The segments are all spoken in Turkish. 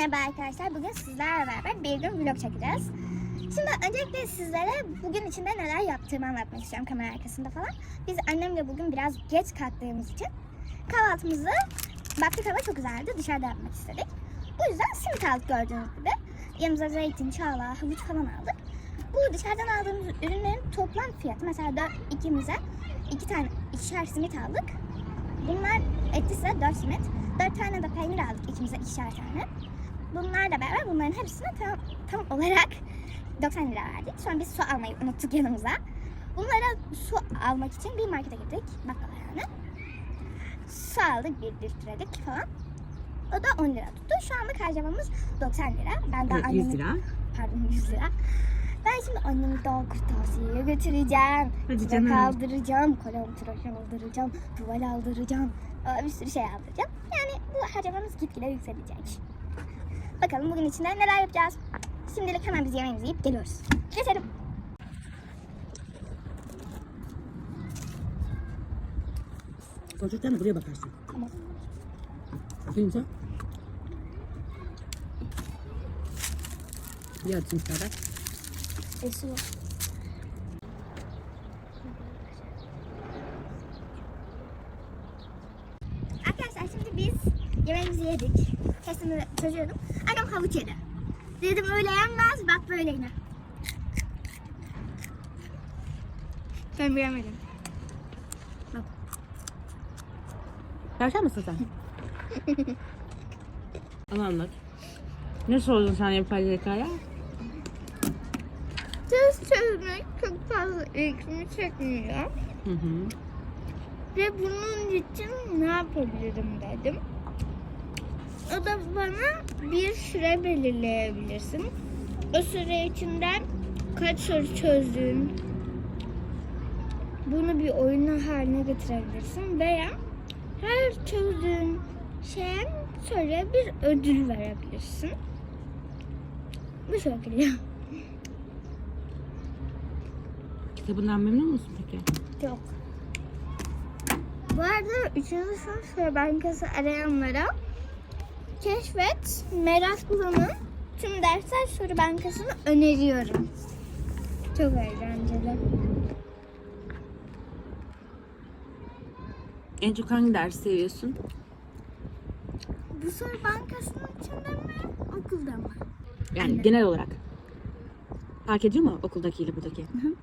Merhaba arkadaşlar. Bugün sizlerle beraber bir gün vlog çekeceğiz. Şimdi öncelikle sizlere bugün içinde neler yaptığımı anlatmak istiyorum kamera arkasında falan. Biz annemle bugün biraz geç kalktığımız için kahvaltımızı baktık hava çok güzeldi. Dışarıda yapmak istedik. Bu yüzden simit aldık gördüğünüz gibi. Yanımıza zeytin, çağla, havuç falan aldık. Bu dışarıdan aldığımız ürünlerin toplam fiyatı mesela dört, ikimize iki tane ikişer simit aldık. Bunlar etti size 4 simit. 4 tane de peynir aldık ikimize ikişer tane. Bunlarla beraber bunların hepsine tam, tam olarak 90 lira verdik. Sonra biz su almayı unuttuk yanımıza. Bunlara su almak için bir markete gittik. Bakkala yani. Su aldık bir litrelik falan. O da 10 lira tuttu. Şu anlık harcamamız 90 lira. Ben daha Evet, annemi... 100 lira. Pardon 100 lira. Ben şimdi annemi daha kırtasiye götüreceğim. Hadi canım. kaldıracağım, kalem tıraş aldıracağım, tuval aldıracağım, bir sürü şey aldıracağım. Yani bu harcamamız gitgide yükselecek. Bakalım bugün içinde neler yapacağız. Şimdilik hemen biz yemeğimizi yiyip geliyoruz. Geçelim. Çocuktan da buraya bakarsın. Tamam. Şimdi sen. Bir atayım sana. Esiyor. Arkadaşlar şimdi biz yemeğimizi yedik. Testimi çözüyordum. Havuç yedi. Dedim öyle yenmez bak böyle yine. Ben beğenmedim. Tavşan mısın sen? Ama anlat. Ne sordun sen yapay zekaya? Test çözmek çok fazla ilgimi çekmiyor. Hı hı. Ve bunun için ne yapabilirim dedim. O da bana bir süre belirleyebilirsin. O süre içinde kaç soru çözdün? Bunu bir oyuna haline getirebilirsin veya her çözdüğün şeyin soruya bir ödül verebilirsin. Bu şekilde. Kitabından memnun musun peki? Yok. Bu arada 3. sınıf soru bankası arayanlara keşfet meraklının tüm dersler soru bankasını öneriyorum. Çok eğlenceli. En çok hangi dersi seviyorsun? Bu soru bankasının içinde mi okulda mı? Yani Anne. genel olarak. Fark ediyor mu okuldakiyle buradaki? hı.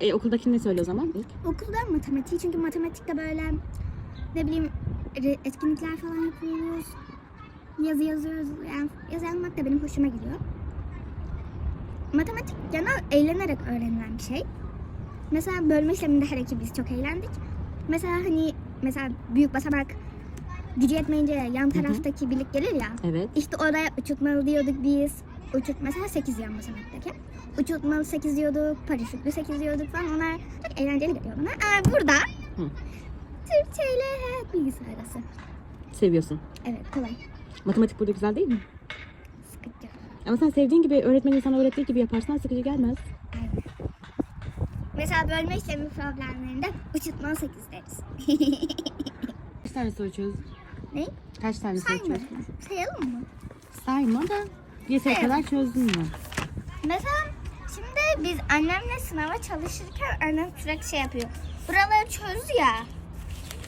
E, e, okuldakini ne söyle o zaman ilk? Okulda matematiği çünkü matematikte böyle ne bileyim etkinlikler falan yapıyoruz. Yazı yazıyoruz. Yani yazı yazmak da benim hoşuma gidiyor. Matematik genel eğlenerek öğrenilen bir şey. Mesela bölme işleminde her iki biz çok eğlendik. Mesela hani mesela büyük basamak gücü yetmeyince yan taraftaki birlik gelir ya. Evet. İşte oraya uçurtmalı diyorduk biz. Uçurt mesela 8 yan basamaktaki. Uçurtmalı 8 diyorduk, paraşütlü 8 diyorduk falan. Onlar çok eğlenceli geliyor bana. Ama burada Hı. Türkçe ile hayat bilgisi arası. Seviyorsun. Evet kolay. Matematik burada güzel değil mi? Sıkıcı. Ama sen sevdiğin gibi öğretmenin sana öğrettiği gibi yaparsan sıkıcı gelmez. Aynen. Mesela bölme işlemi problemlerinde uçurtmalı 8 deriz. Kaç tane soru çöz? ne? Kaç tane soru Sayma. Sayalım mı? Sayma da yeteri Evet. kadar çözdün mü? Mesela şimdi biz annemle sınava çalışırken annem sürekli şey yapıyor. Buraları çöz ya.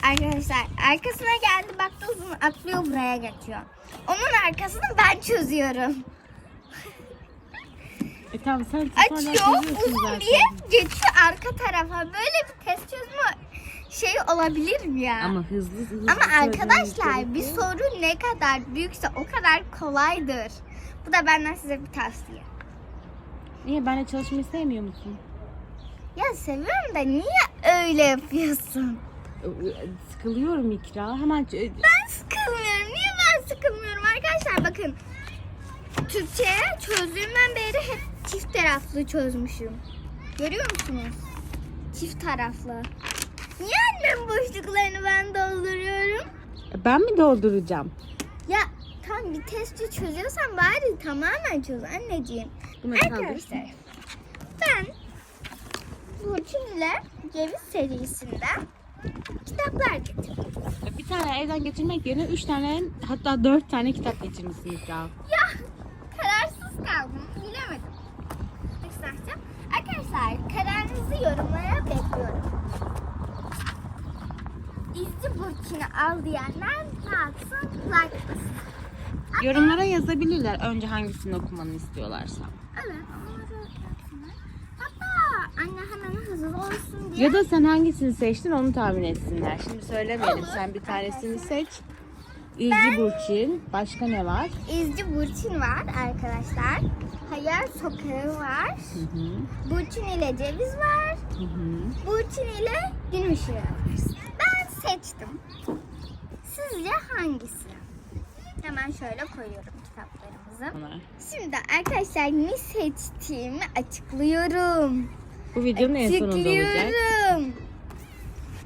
Arkadaşlar arkasına geldi baktı uzun atlıyor buraya geçiyor. Onun arkasını ben çözüyorum. E tamam sen Açıyor uzun zaten. diye geçiyor arka tarafa. Böyle bir test çözme şeyi olabilir mi ya? Ama hızlı hızlı Ama arkadaşlar bir soru ne kadar büyükse o kadar kolaydır. Bu da benden size bir tavsiye. Niye benle çalışmayı sevmiyor musun? Ya seviyorum da niye öyle yapıyorsun? Sıkılıyorum ikra. Hemen ç- Ben sıkılmıyorum. Niye ben sıkılmıyorum arkadaşlar? Bakın Türkçe'ye çözdüğümden beri hep çift taraflı çözmüşüm. Görüyor musunuz? Çift taraflı. Niye annem boşluklarını ben dolduruyorum? ben mi dolduracağım? Ya tam bir testi çözüyorsan bari tamamen çöz anneciğim. Bunu. Arkadaşlar ben Burçin'le ceviz serisinden kitaplar getirdim. Bir tane evden getirmek yerine üç tane hatta dört tane kitap getirmişsin İkra. Ya kararsız kaldım. Bilemedim. Göstereceğim. Arkadaşlar kararınızı yorumlara bekliyorum. İzci burçunu al diyenler yapsın? Like basın. Yorumlara yazabilirler önce hangisini okumanı istiyorlarsa. Evet. onları yapsınlar. Hatta anne hemen hazır olsun diye. Ya da sen hangisini seçtin onu tahmin etsinler. Şimdi söylemeyelim. Olur. Sen bir tanesini seç. İlgi Burçin. Başka ne var? İzci Burçin var arkadaşlar. Hayal Sokağı var. Hı hı. Burçin ile Ceviz var. Hı hı. Burçin ile Gün Işığı var. Ben seçtim. Sizce hangisi? Hemen şöyle koyuyorum kitaplarımızı. Şimdi arkadaşlar ne seçtiğimi açıklıyorum. Bu videonun en sonunda olacak.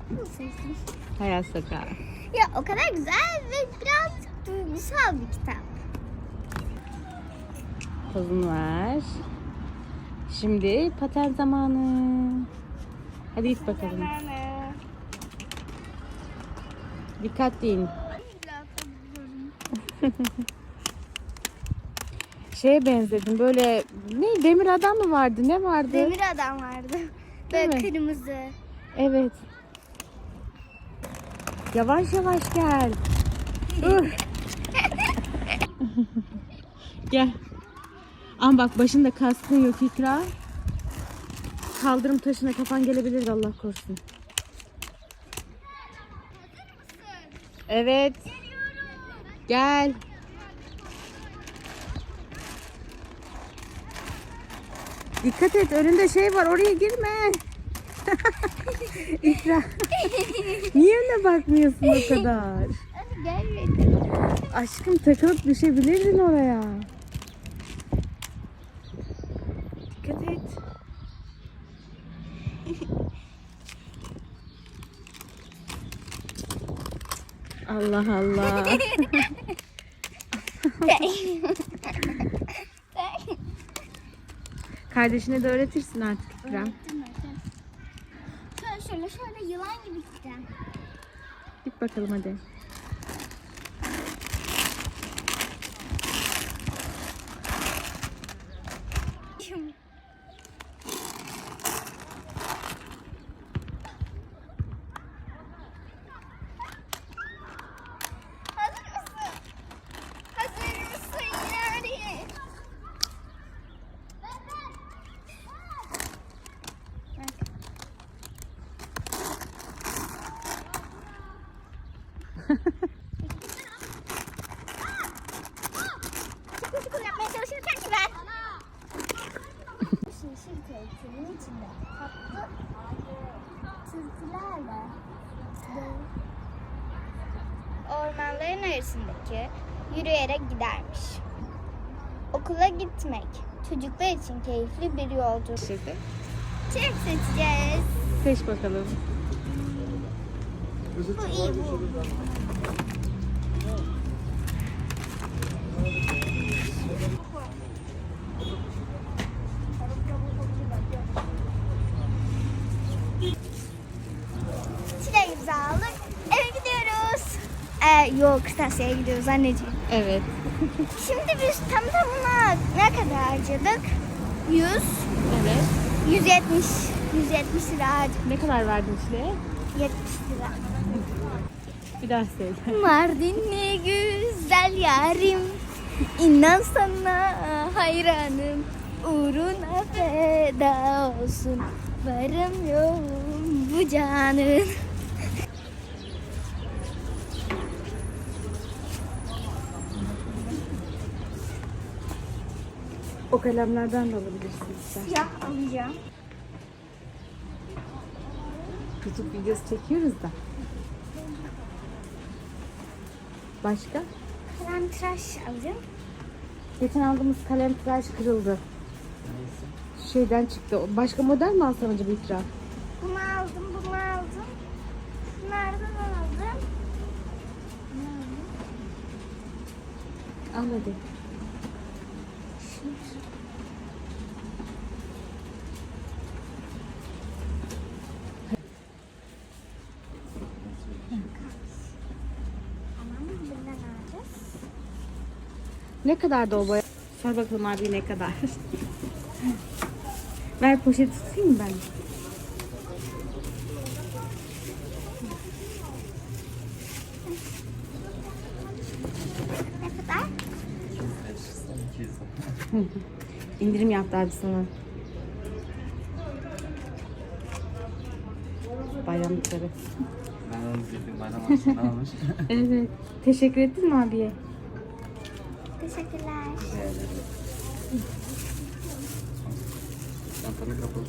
Seçtim. Hayat Sokağı. Ya o kadar güzel ve biraz duygusal bir kitap. Pozun var. Şimdi paten zamanı. Hadi git bakalım. Dikkatli in. Şeye benzedim böyle ne demir adam mı vardı ne vardı? Demir adam vardı. Böyle Değil mi? kırmızı. Evet. Yavaş yavaş gel. Ih. gel. Ama bak başında kaskın yok ikra. Kaldırım taşına kafan gelebilir Allah korusun. Evet. Gel. Dikkat et önünde şey var oraya girme. İkra. Niye önüne bakmıyorsun o kadar? Aşkım takılıp düşebilirdin oraya. Dikkat et. Allah Allah. Kardeşine de öğretirsin artık İkram. Şöyle şöyle şöyle yılan gibi gideceğim. Git bakalım hadi. Hazır mısın? Hazır mısın yani? Sıkı sıkı yapmaya çalışırken ki ben. Şişir teyzenin içinde tatlı sırtılarla ormanların arasındaki yürüyerek gidermiş. Okula gitmek çocuklar için keyifli bir yolculuk. Şimdi Çilek seçeceğiz. seç bakalım. Bu iyi bu. Çileğimizi aldık. Eve gidiyoruz. Ee, yok kırtasiyeye gidiyoruz anneciğim. Evet. Şimdi biz tam tamına ne kadar harcadık? 100, Evet. 170, 170 lira harcadık. Ne kadar verdin çileğe? 70 lira. Bir daha söyle. Mardinli güzel yarim İnan sana hayranım Uğruna feda olsun Varım yoğum bu canın O kalemlerden de alabilirsin sen. Siyah alacağım YouTube videosu çekiyoruz da. Başka? Kalem tıraş alacağım Geçen aldığımız kalem tıraş kırıldı. Şeyden çıktı. Başka model mi alsam acaba İkra? Bunu aldım bunu aldım Bunlardan aldım Al hadi. Ne kadar da o boya? Sor bakalım abi ne kadar? Ver poşet tutayım mı ben? Ne kadar? 200 İndirim yaptı abi sana. Bayramlıkları. Ben onu zeytin bayram almış. Evet. Teşekkür ettin mi abiye? Teşekkürler. Çantanı kapalı.